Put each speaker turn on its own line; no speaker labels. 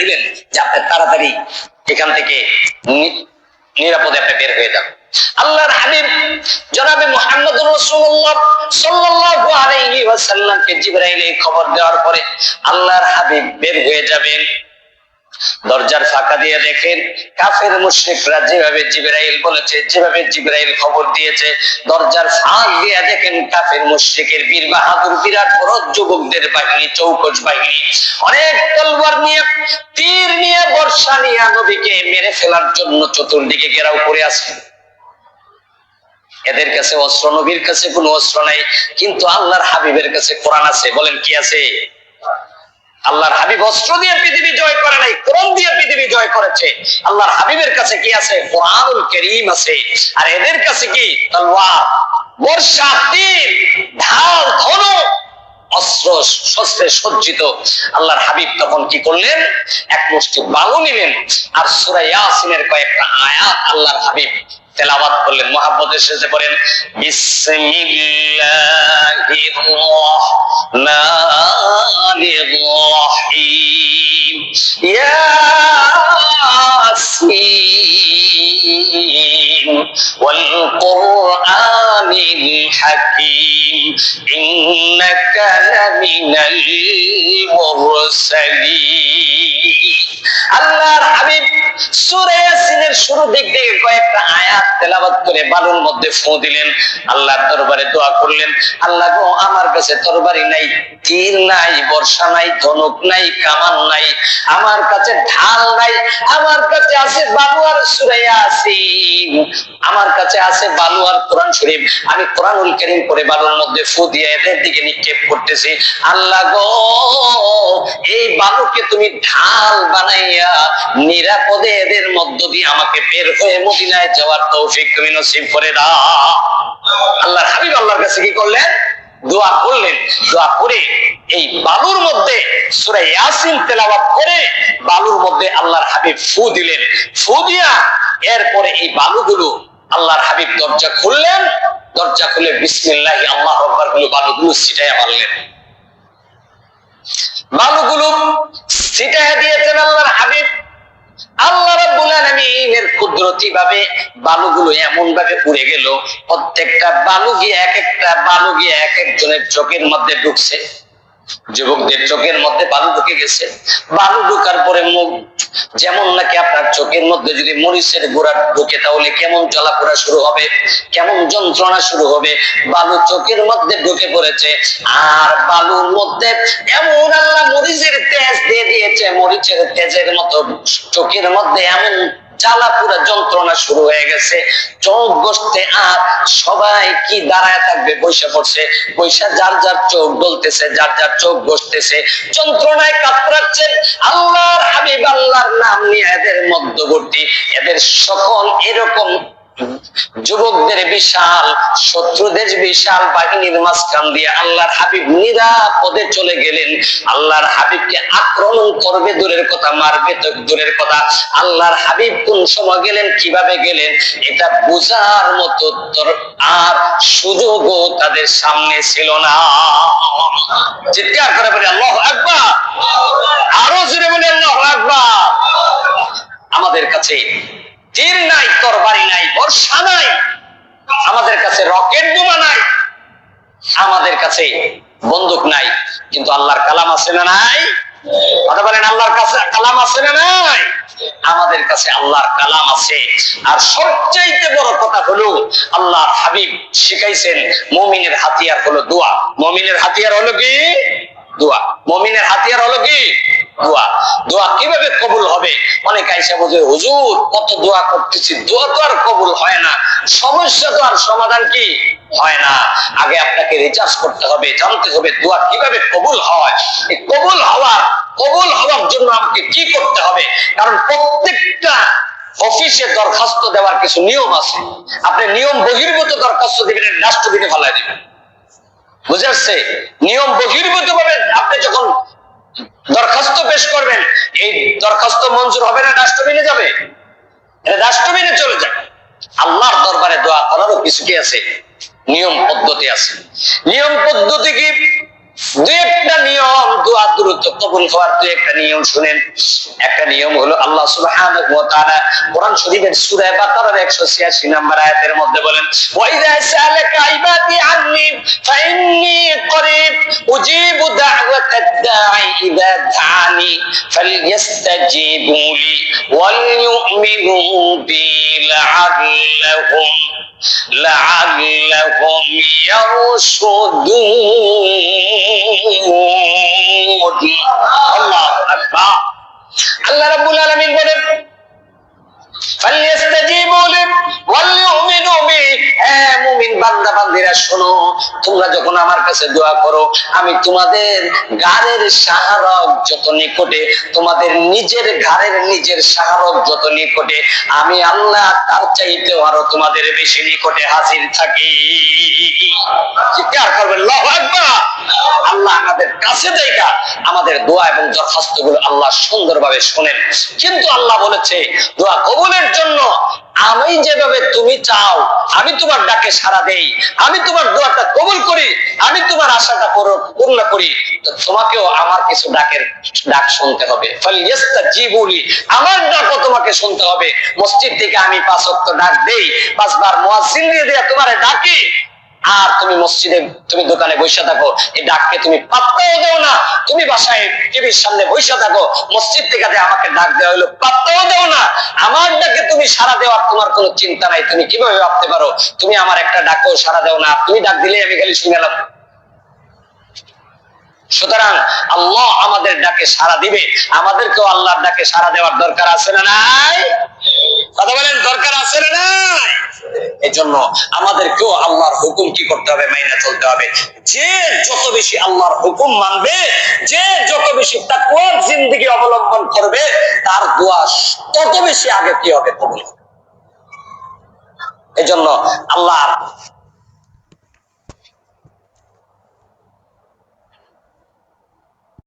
দিলেন যে আপনি তাড়াতাড়ি এখান থেকে নিরাপদে আপনি বের হয়ে যান। আল্লাহর হাবিব জনাবে মোহাম্মদ রাসূলুল্লাহ সাল্লাল্লাহু আলাইহি ওয়াসাল্লামকে জিবরাইল খবর দেওয়ার পরে আল্লাহর হাবিব বের হয়ে যাবেন। দরজার ফাঁকা দিয়ে দেখেন কাফের মুশরিকরা যেভাবে জিবরাইল বলেছে, যেভাবে জিবরাইল খবর দিয়েছে, দরজার ফাঁক দিয়ে দেখেন কাফের মুশরিকের বীর বাহাদুর, বিরাট বড় যুবকদের বাহিনী চৌকস বাহিনী, অনেক তলবার নিয়ে, তীর নিয়ে, বর্ষা নিয়ে নবীকে মেরে ফেলার জন্য চতুর্দিকে ঘেরাও করে আছে এদের কাছে অস্ত্র, নবীর কাছে কোনো অস্ত্র নাই, কিন্তু আল্লাহর হাবিবের কাছে কোরআন আছে, বলেন কি আছে? আল্লাহর হাবিব অস্ত্র দিয়ে পৃথিবী জয় করে নাই কোরআন দিয়ে পৃথিবী জয় করেছে। আল্লাহর হাবিবের কাছে কি আছে? কোরআনুল করিম আছে। আর এদের কাছে কি? তলোয়ার বর্ষা তীর, ঢাল অস্ত্র, শস্ত্রে সজ্জিত। আল্লাহর হাবিব তখন কি করলেন? এক মুষ্টি বালু নিলেন আর সূরা ইয়াসিনের কয়েকটা আয়াত আল্লাহর হাবিব তেলাওয়াত করলেন। মহাব্বতের শেষে পড়েন, বিসমিল্লাহির রহমানির রহিম ইয়াসিন আল্লাহর হাবিব দরবারে দোয়া করলেন। আল্লাহ গো, আমার কাছে তরবারি নাই তীর নাই, বর্ষা নাই, ধনুক নাই, কামান নাই, আমার কাছে ঢাল নাই, আমার কাছে আছে বালু আর সূরা ইয়াসিন। আমার কাছে আছে বালু আর কোরআন শরীফ। আমি কোরআনুল কারীম পড়ে বালুর মধ্যে ফু দিয়ে এদের দিকে নিক্ষেপ করতেছি। আল্লাহ গো, এই বালুকে তুমি ঢাল বানাইয়া নিরাপদে এদের মধ্য দিয়ে আমাকে বের হয়ে মদিনায় যাওয়ার তৌফিক তুমি নসিব করে দাও। আল্লাহর হাবিব আল্লাহর কাছে কি করলেন? দোয়া করলেন। দোয়া করে এই বালুর মধ্যে সূরা ইয়াসিন তেলাওয়াত করে বালুর মধ্যে আল্লাহর হাবিব ফু দিলেন। ফু দিয়া এরপরে এই বালুগুলো আল্লাহর হাবিব দরজা খুললেন। দরজা খুলে বিসমিল্লাহি আল্লাহ আকবারগুলো বালুগুলো ছিটাইয়া মারলেন। বালুগুলো ছিটাইয়া দিয়েছেন আল্লাহর হাবিব। আল্লাহ রাব্বুল আলামিনের কুদরতি ভাবে বালুগুলো এমন ভাবে উড়ে গেল, প্রত্যেকটা বালু গিয়ে এক একটা বালু গিয়ে এক একজনের চোখের মধ্যে ঢুকছে। যুবকদের চোখের মধ্যে বালু ঢুকে গেছে। বালু ঢুকার পরে মুখ যেমন নাকি আপনার চোখের মধ্যে যদি মরিচের গোড়া ঢুকে, তাহলে কেমন চলাফেরা শুরু হবে? কেমন যন্ত্রণা শুরু হবে? বালু চোখের মধ্যে ঢুকে পড়েছে। আর বালুর মধ্যে এমন আল্লাহ মরিচের তেজ দিয়ে দিয়েছে, মরিচের তেজের মতো চোখের মধ্যে এমন জ্বালা পুরা যন্ত্রণা শুরু হয়ে গেছে। চোখ বসতে আর সবাই কি দাঁড়ায় থাকবে বৈশা পড়ছে। পয়সা যার যার চোখ বলতেছে যার যার চোখ বসতেছে। যন্ত্রণায় কাতরাচ্ছেন আল্লাহর হাবিব, আল্লাহর নাম নিয়ে এদের মধ্যবর্তী। এদের সকল এরকম যুবকদের বিশাল, শত্রুদের বিশাল বাহিনীর মাঝখান দিয়ে আল্লাহর হাবিব নিরাপদে চলে গেলেন। আল্লাহর হাবিবকে আক্রমণ করবে দূরের কথা, মারবে তো দূরের কথা। আল্লাহর হাবিব কোন সময় গেলেন, কীভাবে গেলেন, এটা বোঝার মতো আর সুযোগও তাদের সামনে ছিল না। চিৎকার করে বলে, আল্লাহ আকবার! আরও জোরে বলে আল্লাহ আকবার আমাদের কাছে তীর নাই তরবারি নাই বর্ষা নাই আমাদের কাছে রকেট বোমা নাই আমাদের কাছে বন্দুক নাই, কিন্তু আল্লাহর কালাম আছে না নাই? কথা বলেন, আল্লাহর কাছে কালাম আছে না নাই? আমাদের কাছে আল্লাহর কালাম আছে। আর সবচাইতে বড় কথা হলো, আল্লাহর হাবিব শিখাইছেন, মমিনের হাতিয়ার হলো দোয়া। মমিনের হাতিয়ার হলো কি? দোয়া। মমিনের হাতিয়ার হলো কি? দোয়া। দোয়া কীভাবে কবুল হবে? অনেক আইসা বোঝে হুজুর, কত দোয়া করতেছি। দোয়া তো আর কবুল হয় না। সমস্যা তো আর সমাধান কি? হয় না। আগে আপনাকে রিচার্জ করতে হবে, জানতে হবে দোয়া কীভাবে কবুল হয়। কবুল হওয়ার কবুল হওয়ার জন্য আমাকে কি করতে হবে? কারণ প্রত্যেকটা অফিসে দরখাস্ত দেওয়ার কিছু নিয়ম আছে। আপনি নিয়ম বহির্ভূত দরখাস্ত দিবেন রাষ্ট্রপতি ফালাই দিবেন। বুঝে আসছে? নিয়ম বহির্ভূত ভাবে আপনি যখন দরখাস্ত পেশ করবেন, এই দরখাস্ত মঞ্জুর হবে না ডাস্টবিনে যাবে? ডাস্টবিনে চলে যাবে। আল্লাহর দরবারে দোয়া করারও কিছু কি আছে? নিয়ম পদ্ধতি আছে। নিয়ম পদ্ধতি কি? দু একটা নিয়ম হওয়ার একটা নিয়ম শুনেন। একটা নিয়ম হলো আল্লাহ সুবহানাহু ওয়া তাআলা কোরআন শরীফের সূরা বাকারার 186 নম্বর আয়াতের মধ্যে বলেন دعوة الداعي إذا دعاني فليستجيبوا لي وليؤمنوا بي لعلهم لعلهم يرشدون. الله أكبر. الله رب তোমরা যখন আমার কাছে দোয়া করো, আমি তোমাদের গাড়ের সাহারক যত নিকটে, তোমাদের নিজের ঘরের নিজের সাহারক যত নিকটে, আমি আল্লাহ তার চাইতে আরও তোমাদের বেশি নিকটে হাজির থাকি। চিৎকার করবেন, আল্লাহ আমাদের কাছে দেখা, আমাদের দোয়া এবং দরখাস্ত আল্লাহ সুন্দরভাবে শোনেন। কিন্তু আল্লাহ বলেছে, দোয়া কবুলের জন্য যেভাবে তুমি চাও, আমি তোমার ডাকে সাড়া দেই, আমি তোমার দোয়াটা কবুল করি, আমি তোমার আশাটা পূর্ণ করি, তো তোমাকেও আমার কিছু ডাকের ডাক শুনতে হবে। আমার ডাকও তোমাকে শুনতে হবে। মসজিদ থেকে আমি পাঁচ ওয়াক্ত ডাক দেই, পাঁচবার মুয়াজ্জিন দিয়ে দিয়ে তোমারে ডাকি, আর তুমি মসজিদে, তুমি দোকানে বসে থাকো, এই ডাককে তুমি পাত্তাও দাও না, তুমি বাসায় টিভির সামনে বসে থাকো, মসজিদ থেকে আমাকে ডাক দেওয়া হলো, পাত্তাও না। আমার ডাকে তুমি সারা দেওয়ার তোমার কোনো চিন্তা নাই। তুমি কীভাবে ভাবতে পারো? তুমি আমার একটা ডাকেও সারা দাও না। তুমি ডাক দিলে আমি খালি শুনে গেলাম সুতরাং আল্লাহ আমাদের ডাকে সারা দিবে। আমাদেরকেও আল্লাহর ডাকে সারা দেওয়ার দরকার আছে না নাই? কথা বলেন, দরকার আছে না নাই? এই জন্য আমাদেরকেও আল্লাহর হুকুম কি করতে হবে মাইনা চলতে হবে। যে যত বেশি আল্লাহর হুকুম মানবে, যে যত বেশি তাকওয়ার জিন্দেগি অবলম্বন করবে, তার দোয়া তত বেশি আগে কি হবে কবুল হবে। এই জন্য আল্লাহ